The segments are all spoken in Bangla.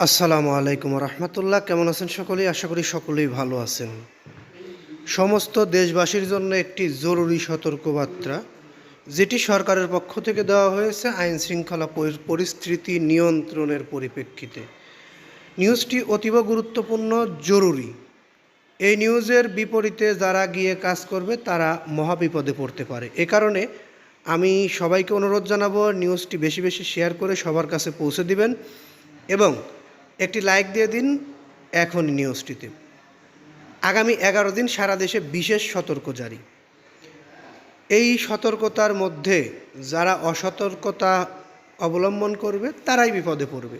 আসসালামু আলাইকুম রহমতুল্লাহ। কেমন আছেন সকলেই? আশা করি সকলেই ভালো আছেন। সমস্ত দেশবাসীর জন্য একটি জরুরি সতর্কবার্তা, যেটি সরকারের পক্ষ থেকে দেওয়া হয়েছে আইন শৃঙ্খলা পরিস্থিতি নিয়ন্ত্রণের পরিপ্রেক্ষিতে। নিউজটি অতীব গুরুত্বপূর্ণ, জরুরি। এই নিউজের বিপরীতে যারা গিয়ে কাজ করবে, তারা মহাবিপদে পড়তে পারে। এ কারণে আমি সবাইকে অনুরোধ জানাব, নিউজটি বেশি বেশি শেয়ার করে সবার কাছে পৌঁছে দিবেন এবং একটি লাইক দিয়ে দিন এখন নিউজটিতে। আগামী এগারো দিন সারা দেশে বিশেষ সতর্ক জারি। এই সতর্কতার মধ্যে যারা অসতর্কতা অবলম্বন করবে, তারাই বিপদে পড়বে।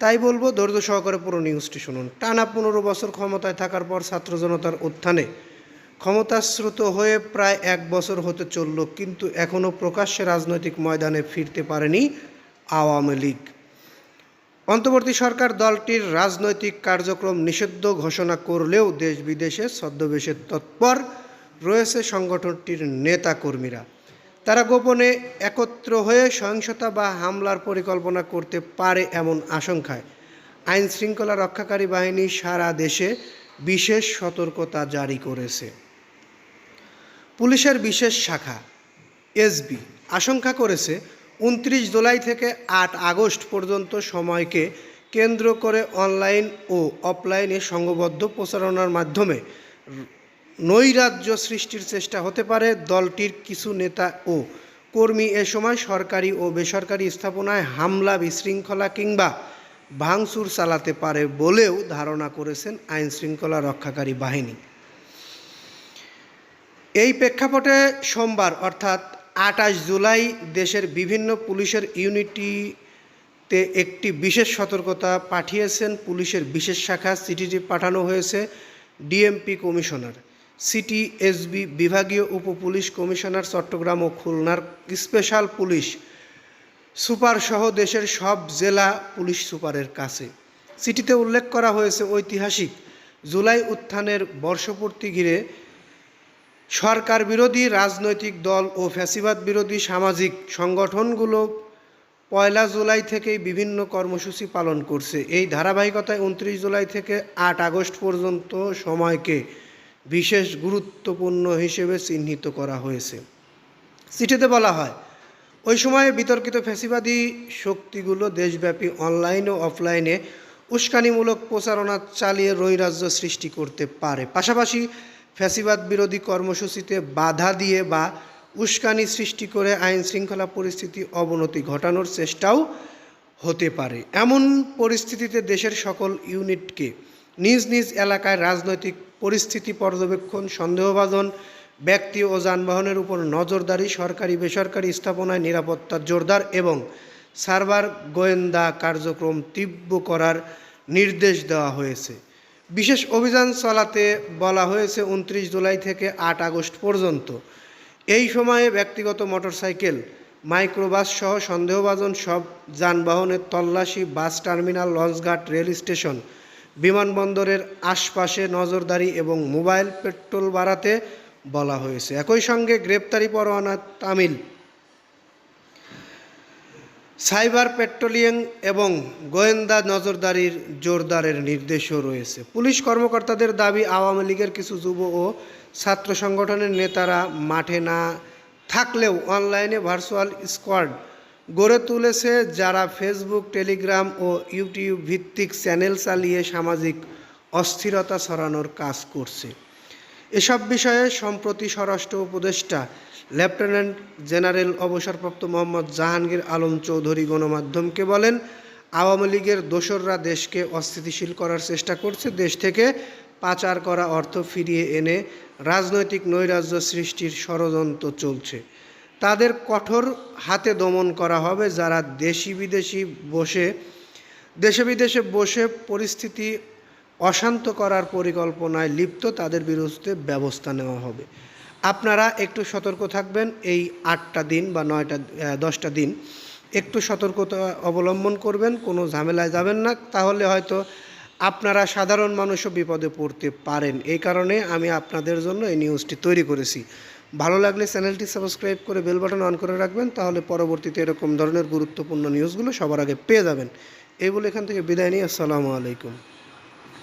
তাই বলব, ধৈর্য সহকারে পুরো নিউজটি শুনুন। টানা পনেরো বছর ক্ষমতায় থাকার পর ছাত্র জনতার উত্থানে ক্ষমতাশ্রুত হয়ে প্রায় এক বছর হতে চলল, কিন্তু এখনও প্রকাশ্যে রাজনৈতিক ময়দানে ফিরতে পারেনি আওয়ামী লীগ। অন্তর্বর্তী সরকার দলটির রাজনৈতিক কার্যক্রম নিষিদ্ধ ঘোষণা করলেও দেশ বিদেশে ছদ্মবেশে তৎপর রয়েছে সংগঠনটির নেতাকর্মীরা। তারা গোপনে একত্র হয়ে সহিংসতা বা হামলার পরিকল্পনা করতে পারে এমন আশঙ্কায়। আইন শৃঙ্খলা রক্ষাকারী বাহিনী সারা দেশে বিশেষ সতর্কতা জারি করেছে। পুলিশের বিশেষ শাখা, এসবি, আশঙ্কা করেছে উনত্রিশ জুলাই থেকে আট আগস্ট পর্যন্ত সময়কে কেন্দ্র করে অনলাইন ও অফলাইনে সংঘবদ্ধ প্রচারণার মাধ্যমে নৈরাজ্য সৃষ্টির চেষ্টা হতে পারে। দলটির কিছু নেতা ও কর্মী এ সময় সরকারি ও বেসরকারি স্থাপনায় হামলা, বিশৃঙ্খলা কিংবা ভাঙচুর চালাতে পারে বলেও ধারণা করেছেন আইন শৃঙ্খলা রক্ষাকারী বাহিনী। এই প্রেক্ষাপটে সোমবার, অর্থাৎ আটাশ জুলাই দেশের বিভিন্ন পুলিশের ইউনিটিতে একটি বিশেষ সতর্কতা পাঠিয়েছেন। পুলিশের বিশেষ শাখা চিঠিটি পাঠানো হয়েছে ডিএমপি কমিশনার। সিটি এসবি বিভাগীয় উপপুলিশ কমিশনার চট্টগ্রাম ও খুলনার স্পেশাল পুলিশ সুপার সহ দেশের সব জেলা পুলিশ সুপারের কাছে। চিঠিতে উল্লেখ করা হয়েছে ঐতিহাসিক জুলাই উত্থানের বর্ষপূর্তি ঘিরে সরকার বিরোধী রাজনৈতিক দল ও ফ্যাসিবাদ বিরোধী সামাজিক সংগঠনগুলো পয়লা জুলাই থেকেই বিভিন্ন কর্মসূচি পালন করছে। এই ধারাবাহিকতায় উনত্রিশ জুলাই থেকে আট আগস্ট পর্যন্ত সময়কে বিশেষ গুরুত্বপূর্ণ হিসেবে চিহ্নিত করা হয়েছে। চিঠিতে বলা হয়, ওই সময়ে বিতর্কিত ফ্যাসিবাদী শক্তিগুলো দেশব্যাপী অনলাইন ও অফলাইনে উস্কানিমূলক প্রচারণা চালিয়ে রৈরাজ্য সৃষ্টি করতে পারে। পাশাপাশি ফ্যাসিবাদ বিরোধী কর্মসূচিতে বাধা দিয়ে বা উস্কানি সৃষ্টি করে আইন শৃঙ্খলা পরিস্থিতি অবনতি ঘটানোর চেষ্টাও হতে পারে। এমন পরিস্থিতিতে দেশের সকল ইউনিটকে নিজ নিজ এলাকায় রাজনৈতিক পরিস্থিতি পর্যবেক্ষণ, সন্দেহভাজন ব্যক্তি ও যানবাহনের উপর নজরদারি, সরকারি, বেসরকারি স্থাপনায় নিরাপত্তা জোরদার এবং সার্ভার গোয়েন্দা কার্যক্রম তীব্র করার নির্দেশ দেওয়া হয়েছে। বিশেষ অভিযান চালাতে বলা হয়েছে উনত্রিশ জুলাই থেকে আট আগস্ট পর্যন্ত। এই সময়ে ব্যক্তিগত মোটরসাইকেল, মাইক্রোবাস সহ সন্দেহভাজন সব যানবাহনের তল্লাশি, বাস টার্মিনাল, লঞ্চঘাট, রেল স্টেশন, বিমানবন্দরের আশপাশে নজরদারি এবং মোবাইল পেট্রোল বাড়াতে বলা হয়েছে। একই সঙ্গে গ্রেপ্তারি পরোয়ানা তামিল সাইবার পেট্রোলিং এবং গোয়েন্দা নজরদারির জোরদারের নির্দেশও রয়েছে। পুলিশ কর্মকর্তাদের দাবি, আওয়ামী লীগের কিছু যুব ও ছাত্র সংগঠনের নেতারা মাঠে না থাকলেও অনলাইনে ভার্চুয়াল স্কোয়াড গড়ে তুলেছে, যারা ফেসবুক, টেলিগ্রাম ও ইউটিউব ভিত্তিক চ্যানেল চালিয়ে সামাজিক অস্থিরতা ছড়ানোর কাজ করছে। এসব বিষয়ে সম্প্রতি স্বরাষ্ট্র উপদেষ্টা, লেফটেন্যান্ট জেনারেল অবসরপ্রাপ্ত মোহাম্মদ জাহাঙ্গীর আলম চৌধুরী গণমাধ্যমকে বলেন, আওয়ামী লীগের দোসররা দেশকে অস্থিতিশীল করার চেষ্টা করছে। দেশ থেকে পাচার করা অর্থ ফিরিয়ে এনে রাজনৈতিক নৈরাজ্য সৃষ্টির ষড়যন্ত্র চলছে। তাদের কঠোর হাতে দমন করা হবে যারা দেশি বিদেশি বসে, দেশে বিদেশে বসে পরিস্থিতি অশান্ত করার পরিকল্পনায় লিপ্ত তাদের বিরুদ্ধে ব্যবস্থা নেওয়া হবে। আপনারা একটু সতর্ক থাকবেন, এই আটটা দিন বা নয়টা দশটা দিন একটু সতর্কতা অবলম্বন করবেন, কোনো ঝামেলায় যাবেন না। তাহলে হয়তো আপনারা সাধারণ মানুষও বিপদে পড়তে পারেন। এই কারণে আমি আপনাদের জন্য এই নিউজটি তৈরি করেছি। ভালো লাগলে চ্যানেলটি সাবস্ক্রাইব করে বেল বাটন অন করে রাখবেন, তাহলে পরবর্তীতে এরকম ধরনের গুরুত্বপূর্ণ নিউজগুলো সবার আগে পেয়ে যাবেন। এই বলে এখান থেকে বিদায় নিই, আসসালামু আলাইকুম।